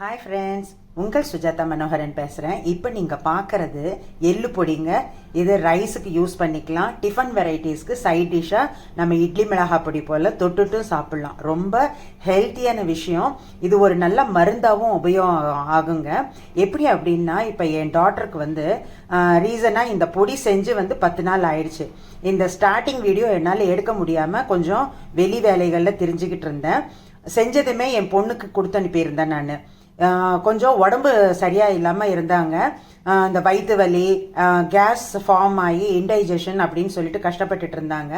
Hi friends உங்கள் சுஜாதா மனோகரன் பேசுகிறேன் இப்போ நீங்கள் பார்க்குறது எள்ளு பொடிங்க. இது ரைஸுக்கு யூஸ் பண்ணிக்கலாம். டிஃபன் வெரைட்டிஸ்க்கு சைட் டிஷ்ஷாக நம்ம இட்லி மிளகாய் பொடி போல் தொட்டுட்டும் சாப்பிட்லாம். ரொம்ப ஹெல்த்தியான விஷயம். இது ஒரு நல்ல மருந்தாகவும் உபயோகம் ஆகுங்க. எப்படி அப்படின்னா இப்போ என் டாட்டருக்கு வந்து ரீசனாக இந்த பொடி செஞ்சு வந்து பத்து நாள் ஆயிடுச்சு. இந்த ஸ்டார்டிங் வீடியோ என்னால் எடுக்க முடியாமல் கொஞ்சம் வெளி வேலைகளில் தெரிஞ்சுக்கிட்டு இருந்தேன். செஞ்சதுமே என் பொண்ணுக்கு கொடுத்து அனுப்பியிருந்தேன் நான். கொஞ்சம் உடம்பு சரியாக இல்லாமல் இருந்தாங்க. இந்த வயிற்று வலி கேஸ் ஃபார்ம் ஆகி இன்டைஜஷன் அப்படின்னு சொல்லிட்டு கஷ்டப்பட்டுட்டு இருந்தாங்க.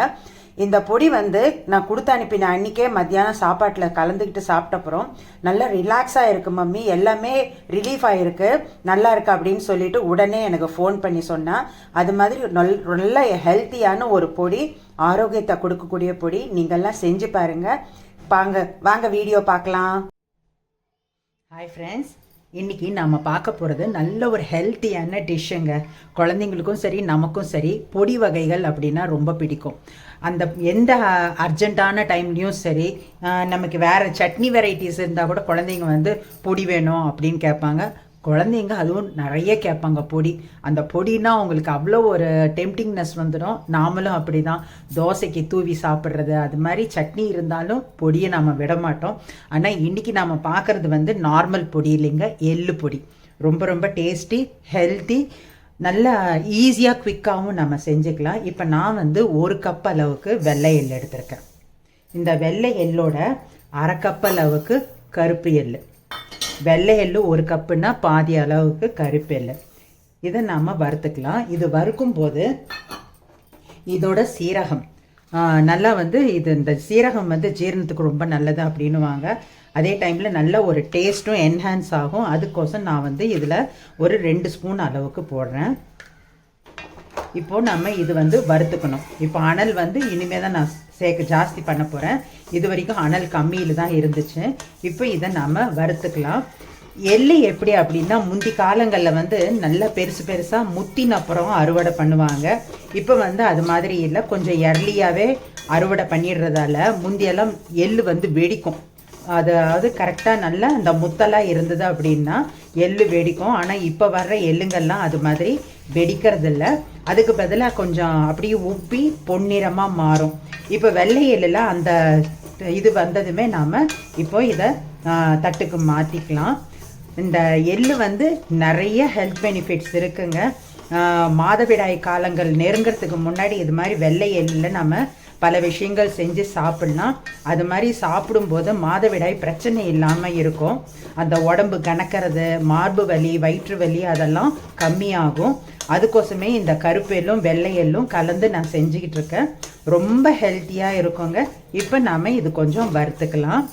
இந்த பொடி வந்து நான் கொடுத்து அனுப்பின அன்னைக்கே மத்தியானம் சாப்பாட்டில் கலந்துக்கிட்டு சாப்பிட்டப்புறம் நல்லா ரிலாக்ஸாக இருக்கு மம்மி. எல்லாமே ரிலீஃப் ஆகிருக்கு நல்லா இருக்கு அப்படின்னு சொல்லிட்டு உடனே எனக்கு ஃபோன் பண்ணி சொன்னா அது மாதிரி நல் நல்ல ஹெல்த்தியான ஒரு பொடி ஆரோக்கியத்தை கொடுக்கக்கூடிய பொடி நீங்கள்லாம் செஞ்சு பாருங்க. வாங்க வாங்க வீடியோ பார்க்கலாம். ஹாய் ஃப்ரெண்ட்ஸ் இன்னைக்கு நம்ம பார்க்க போகிறது நல்ல ஒரு ஹெல்த்தியான டிஷ்ஷுங்க குழந்தைங்களுக்கும் சரி நமக்கும் சரி பொடி வகைகள் அப்படின்னா ரொம்ப பிடிக்கும். அந்த எந்த அர்ஜென்ட்டான டைம்லேயும் சரி நமக்கு வேறு சட்னி வெரைட்டிஸ் இருந்தால் கூட குழந்தைங்க வந்து பொடி வேணும் அப்படின்னு கேட்பாங்க. குழந்தைங்க அதுவும் நிறைய கேட்பாங்க பொடி. அந்த பொடினா அவங்களுக்கு அவ்வளோ ஒரு டெம்டிங்னஸ் வந்துடும். நாமளும் அப்படி தான் தோசைக்கு தூவி சாப்பிட்றது அது மாதிரி சட்னி இருந்தாலும் பொடியை நாம் விட மாட்டோம். ஆனால் இன்னைக்கு நாம் பார்க்குறது வந்து நார்மல் பொடி இல்லைங்க எள்ளு பொடி. ரொம்ப ரொம்ப டேஸ்டி ஹெல்த்தி நல்லா ஈஸியாக குவிக்காகவும் நம்ம செஞ்சுக்கலாம். இப்போ நான் வந்து ஒரு கப் அளவுக்கு வெள்ளை எள் எடுத்திருக்கேன். இந்த வெள்ளை எள்ளோட அரை கப் அளவுக்கு கருப்பு எள்ளு. வெள்ளை எள்ளு ஒரு கப்புன்னா பாதி அளவுக்கு கருப்பு எள்ளு. இதை நாம் வறுத்துக்கலாம். இது வறுக்கும் போது இதோட சீரகம். நல்லா வந்து இது இந்த சீரகம் வந்து ஜீரணத்துக்கு ரொம்ப நல்லது அப்படின்னுவாங்க. அதே டைமில் நல்ல ஒரு டேஸ்ட்டும் என்ஹான்ஸ் ஆகும். அதுக்கோசம் நான் வந்து இதில் ஒரு ரெண்டு ஸ்பூன் அளவுக்கு போடுறேன். இப்போ நம்ம இது வந்து வறுத்துக்கணும். இப்போ அனல் வந்து இனிமே தான் நான் சேர்க்க ஜாஸ்தி பண்ண போகிறேன் இது வரைக்கும் அனல் கம்மியில் தான் இருந்துச்சு. இப்போ இதை நம்ம வறுத்துக்கலாம். எள்ளு எப்படி அப்படின்னா முந்தி காலங்களில் வந்து நல்லா பெருசு பெருசாக முத்தின அப்புறம் அறுவடை பண்ணுவாங்க. இப்போ வந்து அது மாதிரி இல்லை. கொஞ்சம் எர்லியாகவே அறுவடை பண்ணிடுறதால முந்தியெல்லாம் எள்ளு வந்து வெடிக்கும். அதாவது கரெக்டாக நல்லா அந்த முத்தெல்லாம் இருந்தது அப்படின்னா எள்ளு வெடிக்கும். ஆனால் இப்போ வர்ற எள்ளுங்கள்லாம் அது மாதிரி வெடிக்கிறதில்ல. அதுக்கு பதிலாக கொஞ்சம் அப்படியே உப்பி பொன்னிறமாக மாறும். இப்போ வெள்ளை அந்த இது வந்ததுமே நாம் இப்போ இதை தட்டுக்கு மாற்றிக்கலாம் இந்த எள்ளு வந்து நிறைய ஹெல்த் பெனிஃபிட்ஸ் இருக்குங்க. மாதவிடாய் காலங்கள் நெருங்கிறதுக்கு முன்னாடி இது மாதிரி வெள்ளை எள்ளில் நம்ம பல விஷயங்கள் செஞ்சு சாப்பிட்லாம். அது மாதிரி சாப்பிடும்போது மாதவிடாய் பிரச்சனை இல்லாமல் இருக்கும். அந்த உடம்பு கணக்கிறது மார்பு வலி வயிற்று வலி அதெல்லாம் கம்மியாகும். அதுக்கோசமே இந்த கருப்பு வெள்ளையெல்லும் வெள்ளை கலந்து நான் செஞ்சுக்கிட்டு இருக்கேன். ரொம்ப ஹெல்த்தியாக இருக்குங்க. இப்போ நாம் இது கொஞ்சம் வறுத்துக்கலாம்.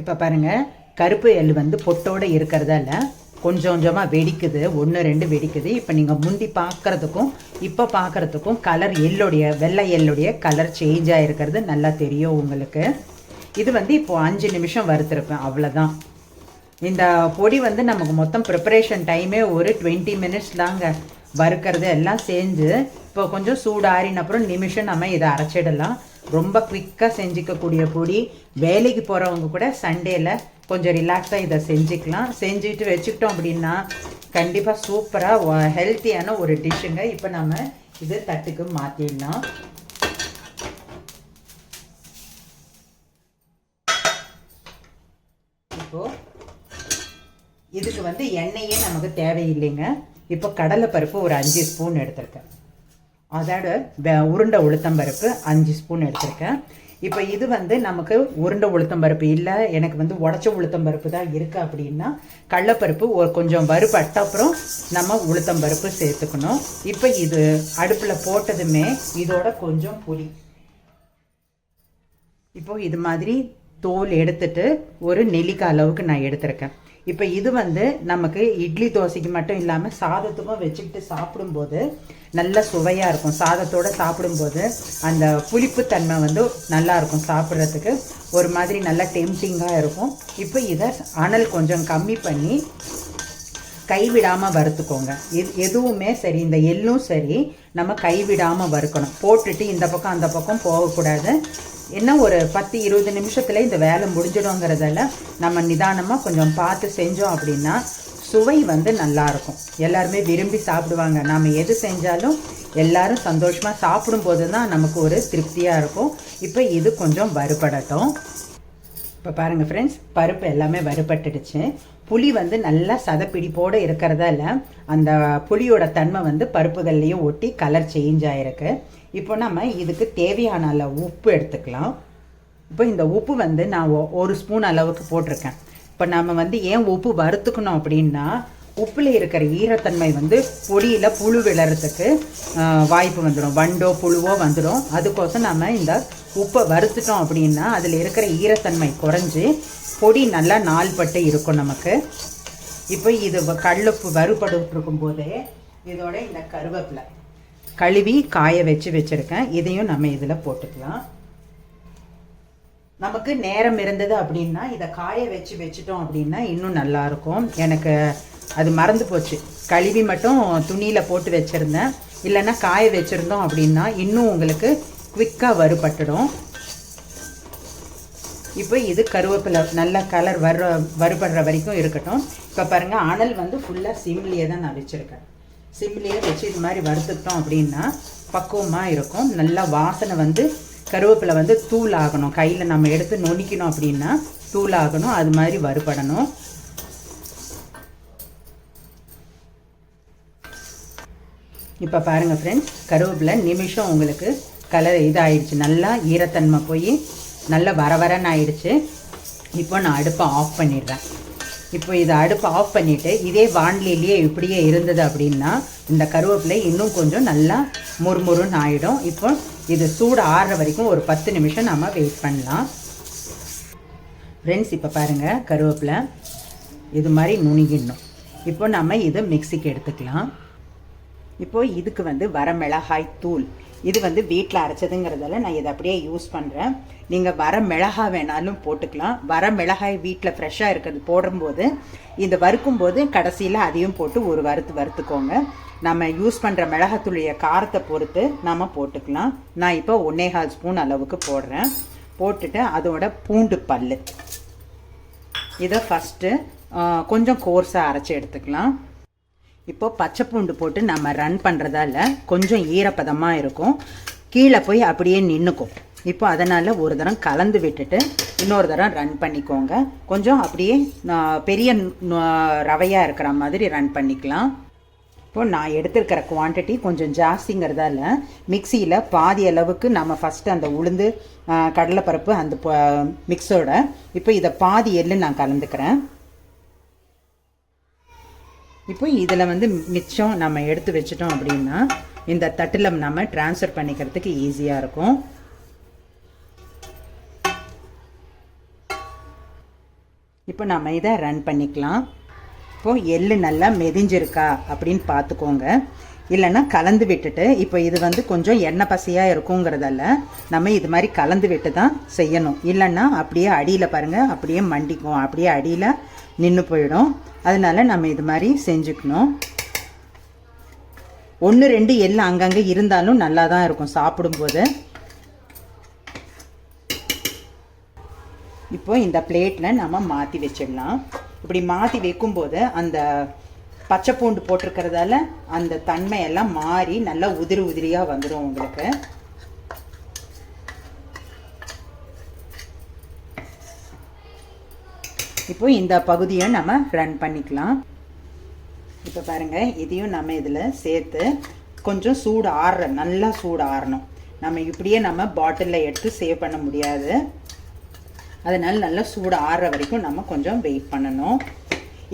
இப்போ பாருங்கள் கருப்பு எள் வந்து பொட்டோடு இருக்கிறதால கொஞ்சம் கொஞ்சமாக வெடிக்குது. ஒன்று ரெண்டு வெடிக்குது. இப்போ நீங்கள் முந்தி பார்க்குறதுக்கும் இப்போ பார்க்கறதுக்கும் கலர் எள்ளுடைய வெள்ளை எள்ளுடைய கலர் சேஞ்ச் ஆகிருக்கிறது நல்லா தெரியும் உங்களுக்கு. இது வந்து இப்போது அஞ்சு நிமிஷம் வறுத்துருப்பேன். அவ்வளோதான் இந்த பொடி வந்து நமக்கு மொத்தம் ப்ரிப்பரேஷன் டைமே ஒரு டுவெண்ட்டி மினிட்ஸ் தாங்க. வறுக்கிறது எல்லாம் செஞ்சு இப்போ கொஞ்சம் சூடாறின அப்புறம் நிமிஷம் நம்ம இதை அரைச்சிடலாம். ரொம்ப குவிக்காக செஞ்சுக்கக்கூடிய பொடி. வேலைக்கு போகிறவங்க கூட சண்டேல கொஞ்சம் ரிலாக்ஸாக இதை செஞ்சுக்கலாம். செஞ்சுட்டு வச்சுக்கிட்டோம் அப்படின்னா கண்டிப்பாக சூப்பராக ஹெல்த்தியான ஒரு டிஷ்ஷுங்க இப்போ நம்ம இது தட்டுக்கு மாற்றிடலாம் இப்போது இதுக்கு வந்து எண்ணெயே நமக்கு தேவையில்லைங்க. இப்போ கடலைப்பருப்பு ஒரு அஞ்சு ஸ்பூன் எடுத்திருக்கேன். அதோட வெ- உருண்டை உளுத்தம்பருப்பு அஞ்சு ஸ்பூன் எடுத்திருக்கேன். இப்போ இது வந்து நமக்கு உருண்டை உளுத்தம்பருப்பு இல்லை எனக்கு வந்து உடச்ச உளுத்தம் பருப்பு தான் இருக்குது அப்படின்னா கடலப்பருப்பு ஒரு கொஞ்சம் வறுபட்ட அப்புறம் நம்ம உளுத்தம் பருப்பு சேர்த்துக்கணும். இப்போ இது அடுப்பில் போட்டதுமே இதோட கொஞ்சம் புளி. இப்போ இது மாதிரி தோல் எடுத்துட்டு ஒரு நெல்லிக்காய் அளவுக்கு நான் எடுத்திருக்கேன். இப்போ இது வந்து நமக்கு இட்லி தோசைக்கு மட்டும் இல்லாமல் சாதத்துக்கும் வச்சுக்கிட்டு சாப்பிடும்போது நல்ல சுவையாக இருக்கும். சாதத்தோடு சாப்பிடும்போது அந்த புளிப்புத்தன்மை வந்து நல்லா இருக்கும் சாப்பிட்றதுக்கு. ஒரு மாதிரி நல்லா டெம்டிங்காக இருக்கும். இப்போ இதை அனல் கொஞ்சம் கம்மி பண்ணி கைவிடாமல் வறுத்துக்கோங்க. எது எதுவுமே சரி இந்த எள்ளும் சரி நம்ம கைவிடாமல் வறுக்கணும். போட்டுட்டு இந்த பக்கம் அந்த பக்கம் போகக்கூடாது. என்ன ஒரு பத்து இருபது நிமிஷத்தில் இந்த வேலை முடிஞ்சிடுங்கிறதால நம்ம நிதானமாக கொஞ்சம் பார்த்து செஞ்சோம் அப்படின்னா சுவை வந்து நல்லாயிருக்கும். எல்லாருமே விரும்பி சாப்பிடுவாங்க. நாம் எது செஞ்சாலும் எல்லாரும் சந்தோஷமாக சாப்பிடும்போது தான் நமக்கு ஒரு திருப்தியாக இருக்கும். இப்போ இது கொஞ்சம் வறுபடட்டும். இப்போ பாருங்கள் ஃப்ரெண்ட்ஸ் பருப்பு எல்லாமே வறுபட்டுடுச்சு. புளி வந்து நல்லா சதப்பிடிப்போடு இருக்கிறதால அந்த புளியோட தன்மை வந்து பருப்புகள்லேயும் ஒட்டி கலர் சேஞ்ச் ஆகிருக்கு இப்போ நம்ம இதுக்கு தேவையான அளவு உப்பு எடுத்துக்கலாம். இப்போ இந்த உப்பு வந்து நான் ஒ- ஒரு ஸ்பூன் அளவுக்கு போட்டிருக்கேன். இப்போ நம்ம வந்து ஏன் உப்பு வறுத்துக்கணும் அப்படின்னா உப்பில் இருக்கிற ஈரத்தன்மை வந்து பொடியில் புழு விழறதுக்கு வாய்ப்பு வந்துடும் வண்டோ புழுவோ வந்துடும் அதுக்கோசம் நம்ம இந்த உப்பை வறுத்துட்டோம் அப்படின்னா அதில் இருக்கிற ஈரத்தன்மை குறைஞ்சி பொடி நல்லா நாள்பட்டு இருக்கும் நமக்கு. இப்போ இது வ- கல்லுப்பு வறுபட்டு போதே இதோட இந்த கருவேப்பிலை கழுவி காய வச்சு வச்சுருக்கேன். இதையும் நம்ம இதில் போட்டுக்கலாம். நமக்கு நேரம் இருந்தது அப்படின்னா இதை காய வச்சு வச்சுட்டோம் அப்படின்னா இன்னும் நல்லா இருக்கும். எனக்கு அது மறந்து போச்சு. கழுவி மட்டும் துணியில் போட்டு வச்சுருந்தேன். இல்லைன்னா காய வச்சுருந்தோம் அப்படின்னா இன்னும் உங்களுக்கு குவிக்காக வறுபட்டுடும். இப்போ இது கருவேப்பிலை நல்ல கலர் வர வறுபடுற வரைக்கும் இருக்கட்டும். இப்போ பாருங்கள் அனல் வந்து ஃபுல்லாக சிம்லேயே தான் நான் வச்சுருக்கேன். சிம்லேயே வச்சு இது மாதிரி வறுத்துக்கிட்டோம் அப்படின்னா பக்குவமாக இருக்கும். நல்லா வாசனை வந்து கருவேப்பிலை வந்து தூள் ஆகணும் கையில் நம்ம எடுத்து நுணிக்கணும் அப்படின்னா தூள் ஆகணும் அது மாதிரி வறுபடணும். இப்போ பாருங்கள் ஃப்ரெண்ட்ஸ் கருவேப்பிலை நிமிஷம் உங்களுக்கு கலர் இதாகிடுச்சு நல்லா ஈரத்தன்மை போய் நல்லா வர வரன்னு ஆயிடுச்சு. இப்போ நான் அடுப்பை ஆஃப் பண்ணிடுறேன். இப்போ இதை அடுப்பை ஆஃப் பண்ணிவிட்டு இதே வான்லிலேயே இப்படியே இருந்தது அப்படின்னா இந்த கருவேப்பிலை இன்னும் கொஞ்சம் நல்லா முறுமுறுன்னு ஆகிடும் இப்போ இது சூடு ஆறுற வரைக்கும் ஒரு பத்து நிமிஷம் நம்ம வெயிட் பண்ணலாம். ஃப்ரெண்ட்ஸ் இப்போ பாருங்கள் கருவேப்பிலை. இது மாதிரி நுணுகிடணும் இப்போ நம்ம இதை மிக்சிக்கு எடுத்துக்கலாம். இப்போது இதுக்கு வந்து வரமிளகாய் தூள். இது வந்து வீட்டில் அரைச்சதுங்கிறதால நான் இதை அப்படியே யூஸ் பண்ணுறேன் நீங்கள் வர மிளகாய் வேணாலும் போட்டுக்கலாம். வர மிளகாய் வீட்டில் ஃப்ரெஷ்ஷாக இருக்கிறது போடும்போது இந்த வறுக்கும் போது கடைசியில் அதையும் போட்டு ஒரு வறுத்து வறுத்துக்கோங்க. நம்ம யூஸ் பண்ணுற மிளகாத்துளிய காரத்தை பொறுத்து நம்ம போட்டுக்கலாம். நான் இப்போ ஒன்னேகால் ஸ்பூன் அளவுக்கு போடுறேன். போட்டுட்டு அதோட பூண்டு பல் இதை ஃபஸ்ட்டு கொஞ்சம் கோர்ஸாக அரைச்சி எடுத்துக்கலாம். இப்போ பச்சை பூண்டு போட்டு நம்ம ரன் பண்ணுறதால கொஞ்சம் ஈரப்பதமாக இருக்கும். கீழே போய் அப்படியே நின்றுக்கும் இப்போ அதனால் ஒரு தரம் கலந்து விட்டுட்டு இன்னொரு தரம் ரன் பண்ணிக்கோங்க. கொஞ்சம் அப்படியே பெரிய ரவையாக இருக்கிற மாதிரி ரன் பண்ணிக்கலாம். இப்போ நான் எடுத்திருக்கிற குவாண்டிட்டி கொஞ்சம் ஜாஸ்திங்கிறதால மிக்சியில் பாதி அளவுக்கு நம்ம ஃபஸ்ட்டு அந்த உளுந்து கடலைப்பருப்பு அந்த மிக்ஸோட இப்போ இதை பாதி எள்ளு நான் கலந்துக்கிறேன். இப்போ இதில் வந்து மிச்சம் நம்ம எடுத்து வச்சிட்டோம் அப்படின்னா இந்த தட்டில் நம்ம ட்ரான்ஸ்ஃபர் பண்ணிக்கிறதுக்கு ஈஸியாக இருக்கும். இப்போ நம்ம இதை ரன் பண்ணிக்கலாம். இப்போது எள்ளு நல்லா மெதிஞ்சிருக்கா அப்படின்னு பார்த்துக்கோங்க. இல்லைன்னா கலந்து விட்டுட்டு இப்போ இது வந்து கொஞ்சம் எண்ணெய் பசியாக இருக்குங்கிறதால நம்ம இது மாதிரி கலந்து விட்டு தான் செய்யணும். இல்லைன்னா அப்படியே அடியில் பாருங்கள் அப்படியே மண்டிக்கும். அப்படியே அடியில் நின்று போயிடும். அதனால நம்ம இது மாதிரி செஞ்சுக்கணும். ஒன்று ரெண்டு எல்லாம் அங்கங்கே இருந்தாலும் நல்லா தான் இருக்கும் சாப்பிடும்போது. இப்போ இந்த பிளேட்டில் நம்ம மாற்றி வச்சிடலாம். இப்படி மாற்றி வைக்கும்போது அந்த பச்சை பூண்டு போட்டிருக்கிறதால அந்த தன்மையெல்லாம் மாறி நல்லா உதிரி உதிரியாக வந்துடும் உங்களுக்கு. இப்போ இந்த பகுதியை நம்ம ரன் பண்ணிக்கலாம். இப்போ பாருங்கள் இதையும் நம்ம இதில் சேர்த்து கொஞ்சம் சூடு ஆறுற நல்லா சூடு ஆறணும். நம்ம இப்படியே நம்ம பாட்டிலில் எடுத்து சேவ் பண்ண முடியாது. அதனால் நல்லா சூடு ஆறுற வரைக்கும் நம்ம கொஞ்சம் வெயிட் பண்ணணும்.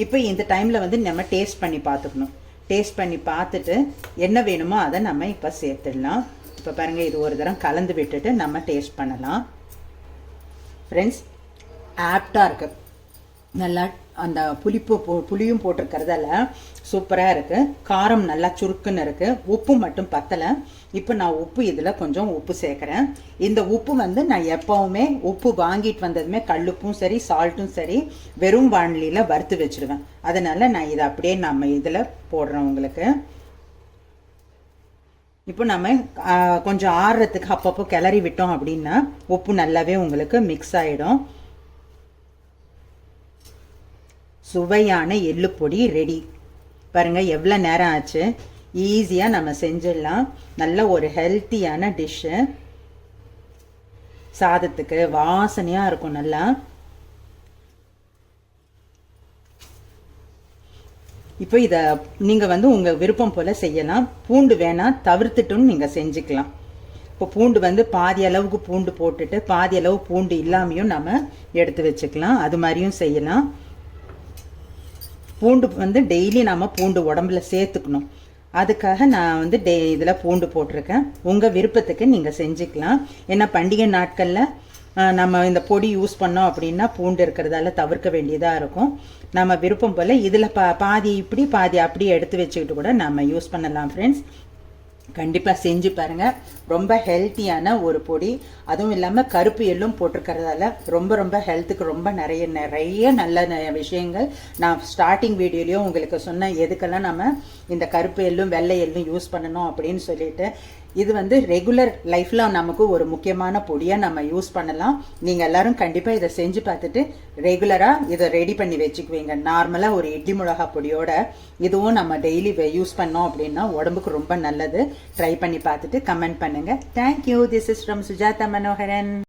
இப்போ இந்த டைமில் வந்து நம்ம டேஸ்ட் பண்ணி பார்த்துக்கணும். டேஸ்ட் பண்ணி பார்த்துட்டு என்ன வேணுமோ அதை நம்ம இப்போ சேர்த்துடலாம். இப்போ பாருங்கள் இது ஒரு தரம் கலந்து விட்டுட்டு நம்ம டேஸ்ட் பண்ணலாம். ஃப்ரெண்ட்ஸ் ஆப்டாக இருக்குது நல்லா அந்த புளிப்பு போ- புளியும் போட்டிருக்கறதால சூப்பராக இருக்குது காரம் நல்லா சுருக்குன்னு இருக்குது உப்பு மட்டும் பத்தலை. இப்போ நான் உப்பு இதில் கொஞ்சம் உப்பு சேர்க்குறேன். இந்த உப்பு வந்து நான் எப்போவுமே உப்பு வாங்கிட்டு வந்ததுமே கல்லுப்பும் சரி சால்ட்டும் சரி வெறும் வானிலையில் வறுத்து வச்சிடுவேன் அதனால் நான் இதை அப்படியே நம்ம இதில் போடுறேன் உங்களுக்கு. இப்போ நம்ம கொஞ்சம் ஆறுறதுக்கு அப்பப்போ கிளறி விட்டோம் அப்படின்னா உப்பு நல்லாவே உங்களுக்கு மிக்ஸ் ஆகிடும் சுவையான பொடி ரெடி பாருங்க எவ்வளோ நேரம் ஆச்சு? ஈஸியாக நம்ம செஞ்சிடலாம். நல்ல ஒரு ஹெல்த்தியான டிஷ்ஷு சாதத்துக்கு வாசனையாக இருக்கும் நல்லா. இப்போ இதை நீங்கள் வந்து உங்கள் விருப்பம் போல் செய்யலாம். பூண்டு வேணால் தவிர்த்துட்டுன்னு நீங்கள் செஞ்சுக்கலாம். இப்போ பூண்டு வந்து பாதி அளவுக்கு பூண்டு போட்டுட்டு பாதி அளவு பூண்டு இல்லாமையும் நம்ம எடுத்து வச்சுக்கலாம். அது மாதிரியும் செய்யலாம். பூண்டு வந்து டெய்லி நாம் பூண்டு உடம்புல சேர்த்துக்கணும். அதுக்காக நான் வந்து டே இதில் பூண்டு போட்டிருக்கேன். உங்கள் விருப்பத்துக்கு நீங்கள் செஞ்சுக்கலாம். ஏன்னா பண்டிகை நாட்களில் நம்ம இந்த பொடி யூஸ் பண்ணோம் அப்படின்னா பூண்டு இருக்கிறதால தவிர்க்க வேண்டியதாக இருக்கும். நம்ம விருப்பம் போல் இதில் பா பாதி இப்படி பாதி அப்படி எடுத்து வச்சுக்கிட்டு கூட நம்ம யூஸ் பண்ணலாம் ஃப்ரெண்ட்ஸ் கண்டிப்பாக செஞ்சு பாருங்கள் ரொம்ப ஹெல்த்தியான ஒரு பொடி. அதுவும் இல்லாமல் கருப்பு எள்ளும் போட்டிருக்கறதால ரொம்ப ரொம்ப ஹெல்த்துக்கு ரொம்ப நிறைய நிறைய நல்ல ந- விஷயங்கள். நான் ஸ்டார்டிங் வீடியோலையும் உங்களுக்கு சொன்னேன் எதுக்கெல்லாம் நம்ம இந்த கருப்பு எள்ளும் வெள்ளை எள்ளும் யூஸ் பண்ணணும் அப்படின்னு சொல்லிட்டு. இது வந்து ரெகுலர் லைஃப்பில் நமக்கு ஒரு முக்கியமான பொடியாக நம்ம யூஸ் பண்ணலாம். நீங்கள் எல்லாரும் கண்டிப்பாக இதை செஞ்சு பார்த்துட்டு ரெகுலராக இதை ரெடி பண்ணி வச்சுக்குவீங்க. நார்மலாக ஒரு இட்லி மிளகா பொடியோட இதுவும் நம்ம டெய்லி யூஸ் பண்ணோம் அப்படின்னா உடம்புக்கு ரொம்ப நல்லது. ட்ரை பண்ணி பார்த்துட்டு கமெண்ட் பண்ணுங்கள் thank you this is from Sujatha Manoharan